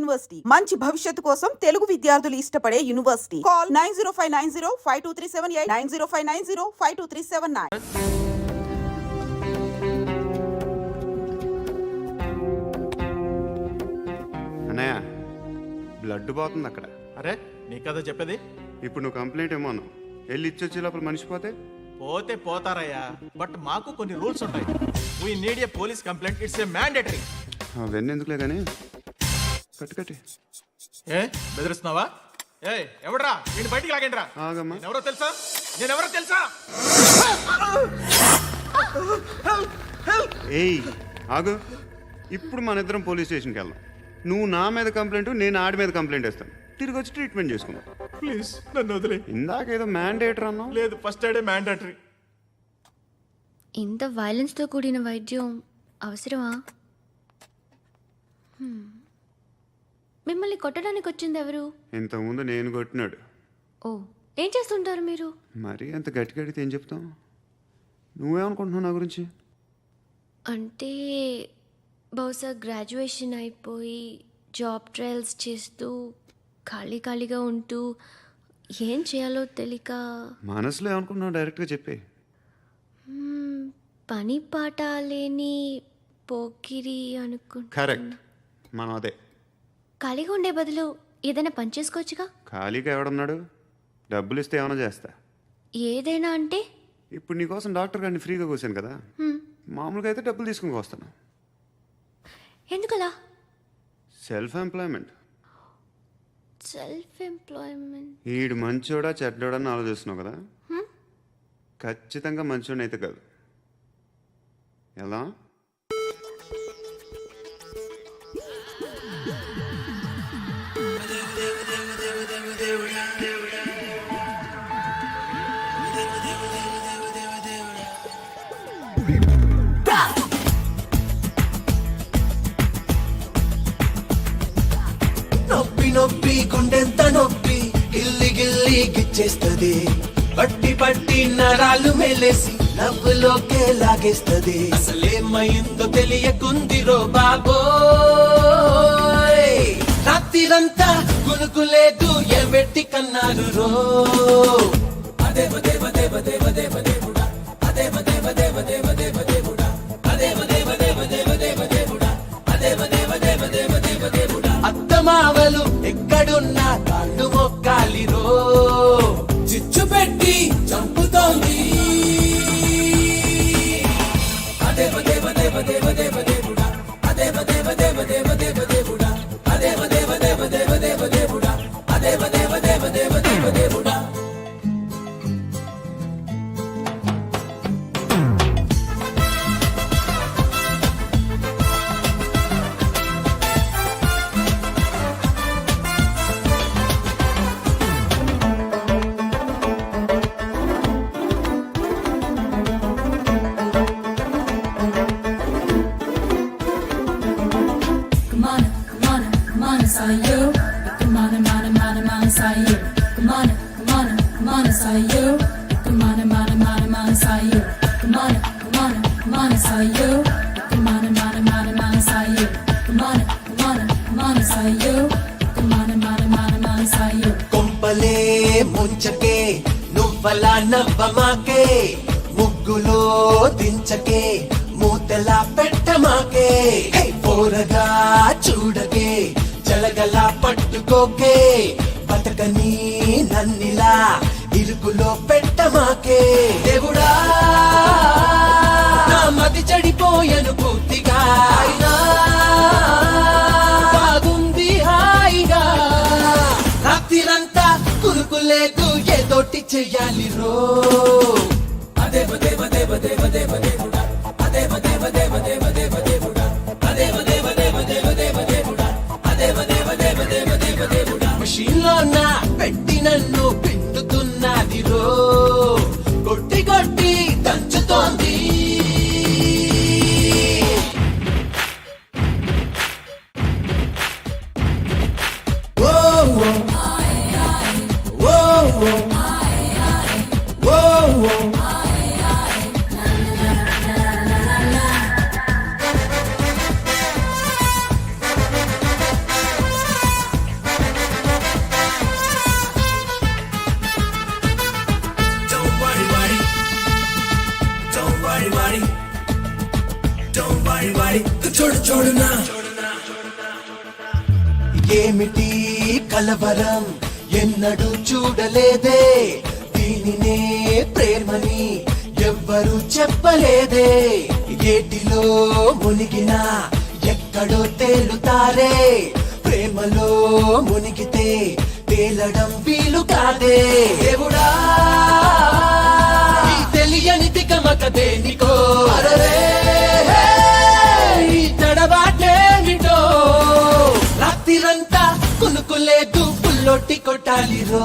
University. మంచి భవిష్యత్తు కోసం తెలుగు విద్యార్థులు ఇష్టపడే university. Call nine zero five nine zero five two three seven eight nine zero five nine zero five two three seven nine. అన్నయ్య blood పోతుంది అక్కడ. అరే నీ కదా చెప్పేది? ఇప్పుడు నువ్వు కంప్లైంట్ ఏమో అన్నావు. వెళ్ళి ఇచ్చొచ్చే లోపల మనిషి పోతే? పోతే పోతారయ్యా బట్ మాకు కొన్ని రూల్స్ ఉంటాయి. We need a police complaint it's a mandatory అవన్నీ ఎందుకులే కానీ కట్టు కట్టి. ఏ బెదిరిస్తున్నావా? ఏ ఎవడ్రా? నేను బయటికి లాగండిరా ఆగమ్మా. ఎవరో తెలుసా? నేను ఎవరో తెలుసా? ఏయ్ ఆగు. ఇప్పుడు మన ఇద్దరం పోలీస్ స్టేషన్కి వెళ్దాం. నువ్వు నా మీద కంప్లైంట్ నేను ఆడి మీద కంప్లైంట్ వేస్తాను. తిరిగి వచ్చి ట్రీట్మెంట్ చేసుకుందాం. ప్లీజ్ నన్ను వదిలే. ఇందాక ఏదో మ్యాండేటర్ అన్నావు. లేదు ఫస్ట్ ఎయిడే మ్యాండేటరీ ఇంత వైలెన్స్తో కూడిన వైద్యం అవసరమా? హ్మ్. మిమ్మల్ని కొట్టడానికి వచ్చింది ఎవరు? ఇంతకుముందు నేను కొట్టినాడు. ఓ ఏం చేస్తుంటారు మీరు? మరీ అంత గట్టి గడితే ఏం చెప్తావు నువ్వేమనుకుంటున్నావు నా గురించి? అంటే బహుశా గ్రాడ్యుయేషన్ అయిపోయి జాబ్ ట్రయల్స్ చేస్తూ ఖాళీ ఖాళీగా ఉంటూ ఏం చేయాలో తెలియక. మనసులో ఏమనుకుంటున్నావు డైరెక్ట్గా చెప్పే. పని పాట లేని పోకిరి అనుకు కరెక్ట్. మనం అదే. ఖాళీగా ఉండే బదులు ఏదైనా పని చేసుకోవచ్చుగా? ఖాళీగా ఎవడున్నాడు? డబ్బులు ఇస్తే ఏమైనా చేస్తా. ఏదైనా అంటే? ఇప్పుడు నీకోసం డాక్టర్ గారిని ఫ్రీగా కూర్చాను కదా. మామూలుగా అయితే డబ్బులు తీసుకుని వస్తాను. ఎందుకలా? సెల్ఫ్ ఎంప్లాయ్మెంట్ సెల్ఫ్ ఎంప్లాయ్మెంట్ ఈడు మంచోడా చెడ్డోడా అని ఆలోచిస్తున్నావు కదా. ఖచ్చితంగా మంచోడని అయితే కాదు. ఎలా? చేస్తుంది పట్టి పట్టి నరాలు మెలేసి నవ్వులోకే లాగేస్తుంది అసలేమైందో తెలియకుందిరో బాబో రాత్రిరంతా గునుకు లేదు ఎవెట్టి కన్నారు రో అదేవ దేవ దేవ దేవ దేవ దేవుడా అదేవ దేవ దేవ దేవ దేవ దేవుడా అదేవ దేవ దేవ దేవ దేవ దేవుడా అదేవ దేవ దేవ దేవ దేవ దేవుడా అత్తమావలు ఎక్కడున్నా on, it's all you. Come on, come on, come on, it's all you. Come on, come on, come on, come on, it's all you. కొంపలే ముంచకే నువ్వలా నవ్వమాకే ముగ్గులో దించకే మూతలా పెట్టమాకే హే, పోరగా చూడకే జలగలా పట్టుకోకే బతకని నన్నిలా ఇరుకులో పెట్టమాకే దేవుడా నా మతి చెడిపోయను పూర్తిగా. అయినా బాగుంది హాయిగా. రాత్రిరంతా కురుకులేదు ఏదోటి చెయ్యాలి రో. అదే ఏమిటి కలవరం? ఎన్నడూ చూడలేదే. దీనినే ప్రేమని ఎవ్వరు చెప్పలేదే. ఏటిలో మునిగిన ఎక్కడో తేలుతారే. ప్రేమలో మునిగితే తేలడం వీలు కాదే. దేవుడా తెలియని తికమక దేనికో. అరరే లేదు పుల్లొట్టి కొట్టాలి రో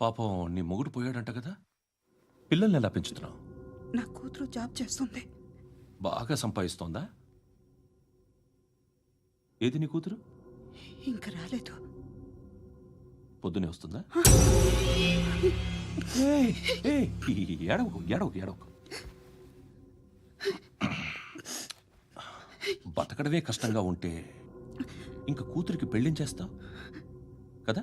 పాపం నీ మొగుడు పోయాడంట కదా. పిల్లల్ని ఎలా పెంచుతున్నావు? నా కూతురు జాబ్ చేస్తుంది. బాగా సంపాదిస్తోందా? ఏది నీ కూతురు? ఇంకా రాలేదు. పొద్దునే వస్తుందా? ఏయ్, ఏయ్, ఏడవకు ఏడవకు ఏడవకు. బతకడమే కష్టంగా ఉంటే ఇంక కూతురికి పెళ్ళించేస్తావు కదా?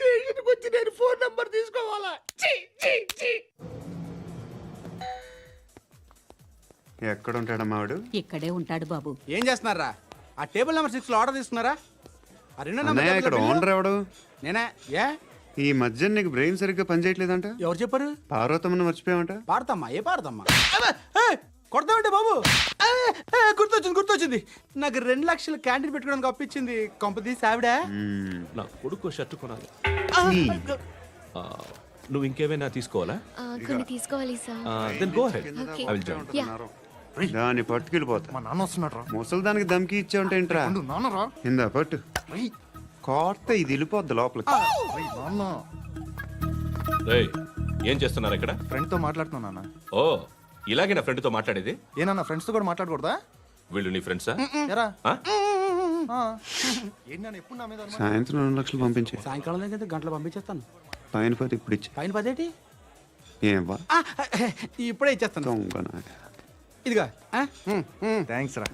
స్టేషన్కి వచ్చి నేను ఫోన్ నెంబర్ తీసుకోవాలా. ఎక్కడ ఉంటాడమ్మా వాడు? ఇక్కడే ఉంటాడు బాబు. ఏం చేస్తున్నారా? ఆ టేబుల్ నెంబర్ సిక్స్లో ఆర్డర్ తీసుకున్నారా? ఆ రెండో నెంబర్ అన్నయ్య ఇక్కడ టేబుల్లో ఓనర్ ఎవడు? బిల్లు? నేనే? ఏ? ఈ మధ్య నీకు బ్రెయిన్ సరిగ్గా పనిచేయట్లేదంట? ఎవరు చెప్పారు? పార్వతమ్మను మర్చిపోయామంట పాడతామ్మా ఏ పాడతామ్మా? కొడతామంటే బాబు. గుర్తొచ్చింది గుర్తొచ్చింది. నాకు రెండు లక్షలు క్యాంటీన్ పెట్టుకోవడానికి అప్పించింది కొంపతీసి ఆవిడ. నా కొడుకు షర్ట్ కొనాలి. ఆ, నువ్వు ఇంకేమైనా తీసుకోవాలా? కొన్ని తీసుకోవాలి sir. Then go head Okay. I will join దాన్ని పట్టుకెళ్ళిపోతా. మా నాన్న వస్తున్నాడు ముసలి దానికి దమ్కి ఇచ్చావంటే ఏంట్రా? నాన్నరా. ఇందా పట్టు. కోర్త ఇది వెళ్ళిపోద్ది లోపలికి. నాన్న. రేయ్ ఏం చేస్తున్నారు ఇక్కడ? ఫ్రెండ్తో మాట్లాడుతున్నా నాన్న. ఓ ఇలాగే నా ఫ్రెండ్తో మాట్లాడేది? ఏనన్నా ఫ్రెండ్స్తో కూడా మాట్లాడకూడదా? వీళ్ళు నీ ఫ్రెండ్సా ఎరా ఆ? ఏంటి నాన్న ఎప్పుడు నా మీద అనుమానం? సాయంత్రం రెండు లక్షలు పంపించే. సాయంకాలం దగ్గర గంటలు పంపించేస్తాను. పైన పది ఇప్పుడు ఇచ్చే. పైన పదేటి ఏం వా ఇప్పుడే ఇచ్చేస్తాను. ఇదిగా థ్యాంక్స్ రా.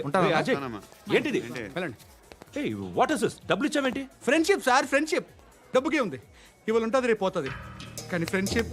ఉంటాను. రేయ్, అజయ్, వస్తానమ్మా. ఏంటిది? ఏంటి? వెళ్ళండి. ఏయ్ వాట్ ఇస్ దిస్ డబ్బులు ఇచ్చావేంటి? ఫ్రెండ్షిప్ సార్ ఫ్రెండ్షిప్ డబ్బుకే ఉంది. ఇవాళ ఉంటుంది రేపు పోతుంది. కానీ ఫ్రెండ్షిప్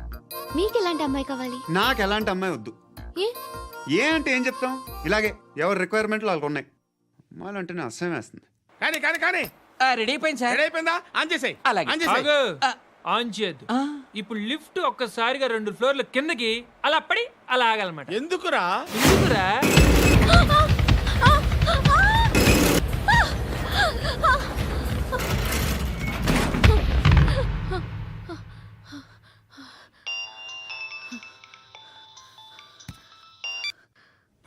మీకు ఎలాంటి అమ్మాయి కావాలి? నాకు ఎలాంటి అమ్మాయి వద్దు. ఏ? ఏ అంటే ఏం చెప్తాం? ఇలాగే ఎవరి రిక్వైర్మెంట్లు వాళ్ళకు ఉన్నాయి. అమ్మాయిలు అంటేనే అసహ్యం వేస్తుంది. కానీ కానీ కానీ. రెడీ అయిపోయింది రెడీ అయిపోయిందా? ఆన్ చేసేయ్. ఆన్ చేసేయ్. ఆగు. ఆన్ చేయద్దు. ఇప్పుడు లిఫ్ట్ ఒక్కసారిగా రెండు ఫ్లోర్ల కిందకి అలా పడి అలా ఆగాలన్నమాట. ఎందుకురా? ఎందుకురా?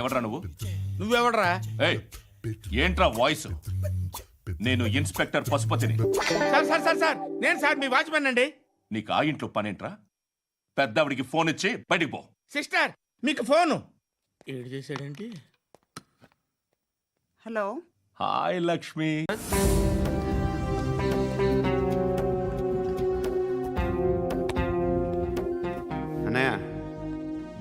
ఎవడ్రా నువ్వు? నువ్వెవడరా? ఏయ్ ఏంట్రా వాయిస్ నేను ఇన్స్పెక్టర్ పశుపతిని. సార్ సార్ సార్ సార్ నేను సార్ మీ వాచ్మెన్ అండి. నీకు ఆ ఇంట్లో పనేంట్రా? పెద్దవిడికి ఫోన్ ఇచ్చి బయటికి పో. సిస్టర్ మీకు ఫోను. ఏడు చేశాడేంటి హలో. హాయ్ లక్ష్మి.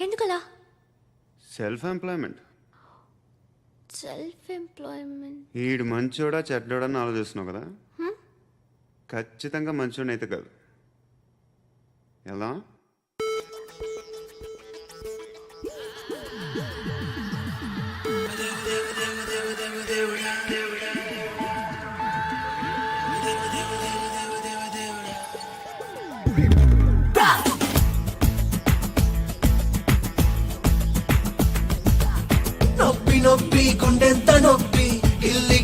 ఎందుకలా? సెల్ఫ్ ఎంప్లాయ్మెంట్ సెల్ఫ్ ఎంప్లాయ్మెంట్ ఈడు మంచోడా చెడ్డోడా అని ఆలోచిస్తున్నావు కదా? ఖచ్చితంగా మంచోడని అయితే కాదు. ఎలా?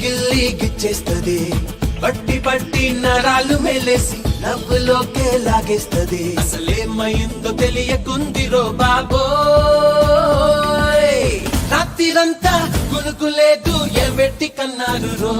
గిల్లి గిచ్చేస్తది. పట్టి పట్టి నరాలు మెలేసి నవ్వులోకే లాగేస్తది. అసలేమైందో తెలియకుందిరో బాబోయ్. రాత్రిరంతా కునుకులేదు ఎమెట్టి కన్నారు రో.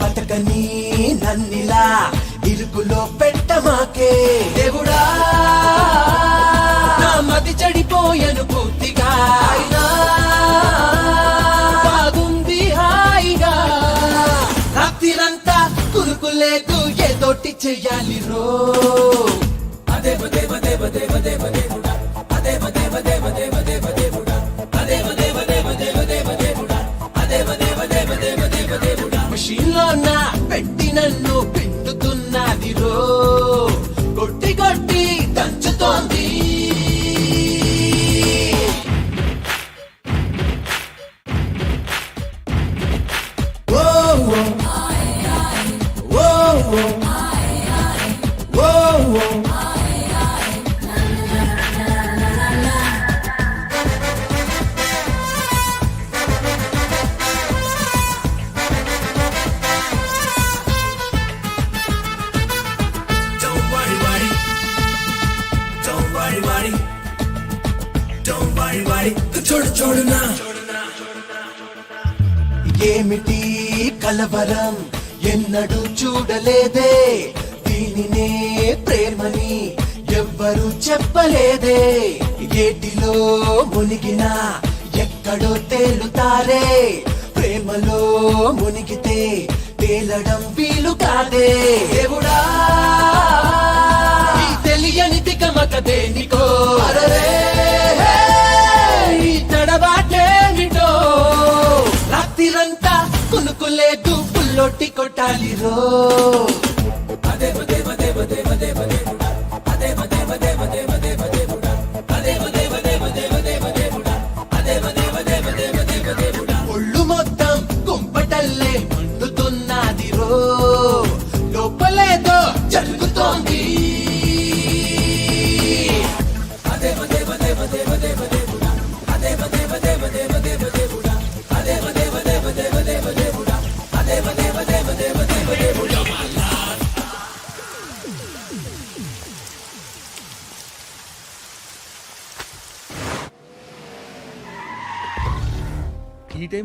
బతకని నన్నిలా ఇరుకులో పెట్టమాకే దేవుడా నా మతి చెడిపోయను పూర్తిగా. అయినా బాగుంది హాయిగా. రాత్రిరంతా కురుకులేదు ఏదోటి చెయ్యాలి రో. ఎక్కడో తేలుతారే ప్రేమలో మునిగితే తేలడం వీలు కాదే. దేవుడా ఈ తెలియని తికమక దేనికో? అరరే ఈ తడబాటేమిటో రాత్రిరంతా కునుకులేదు పుల్లొట్టి కొట్టాలి రో అదే దేవ దేవ దేవ దేవ దేవ అదేవ దేవ దేవ దేవ